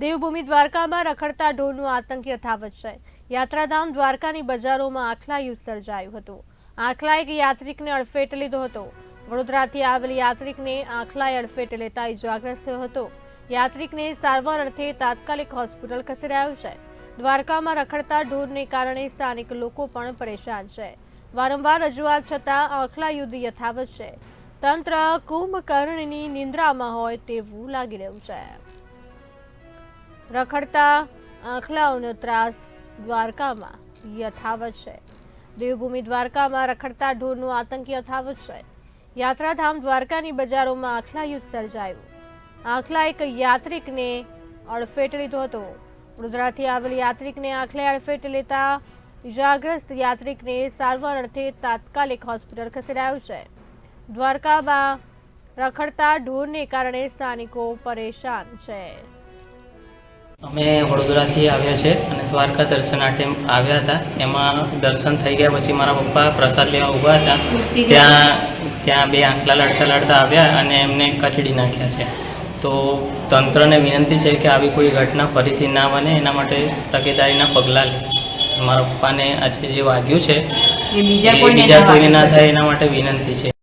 દેવભૂમિ દ્વારકામાં રખડતા ઢોરનો આતંક યથાવત છે. યાત્રાધામ દ્વારકાની બજારોમાં આખલાયું સર્જાયું હતું. આખલા એક યાત્રિકને અડફેટ લીધો હતો. વડોદરાથી આવેલ યાત્રિકને આખલાએ અડફેટ લેતા ઇજાગ્રસ્ત થયો હતો. યાત્રિકને સારવાર અર્થે તાત્કાલિક હોસ્પિટલ ખસેડાયો છે. દ્વારકામાં રખડતા ઢોરને કારણે સ્થાનિક લોકો પણ પરેશાન છે. વારંવાર રજૂઆત છતાં આખલા યુદ્ધ યથાવત છે. તંત્ર કુંભકર્ણની નિંદ્રામાં હોય તેવું લાગી રહ્યું છે. રખડતા આંખલાઓનો ત્રાસ દ્વારકામાં યથાવત છે. દેવભૂમિ દ્વારકામાં રખડતા ઢોરનો આતંક યથાવત છે. યાત્રાધામ દ્વારકાની બજારોમાં આખલા યુદ્ધ સર્જાયું. આખલા એક યાત્રિકને અડફેટ લીધો હતો. વડોદરાથી આવેલ યાત્રિકને આખલે અડફેટ લેતા ઇજાગ્રસ્ત યાત્રિકને સારવાર અર્થે તાત્કાલિક હોસ્પિટલ ખસેડાયો છે. દ્વારકામાં રખડતા ઢોરને કારણે સ્થાનિકો પરેશાન છે. અમે વડોદરાથી આવ્યા છે અને દ્વારકા દર્શનાર્થે આવ્યા હતા. એમાં દર્શન થઈ ગયા પછી મારા પપ્પા પ્રસાદ લેવા ઊભા હતા. ત્યાં ત્યાં બે આંકલા લડતા લડતા આવ્યા અને એમને કચડી નાખ્યા છે. તો તંત્રને વિનંતી છે કે આવી કોઈ ઘટના ફરીથી ના બને. એના માટે તકેદારીના પગલાં લે. મારા પપ્પાને આજે જે વાગ્યું છે એ બીજા કોઈ કોઈને ના થાય એના માટે વિનંતી છે.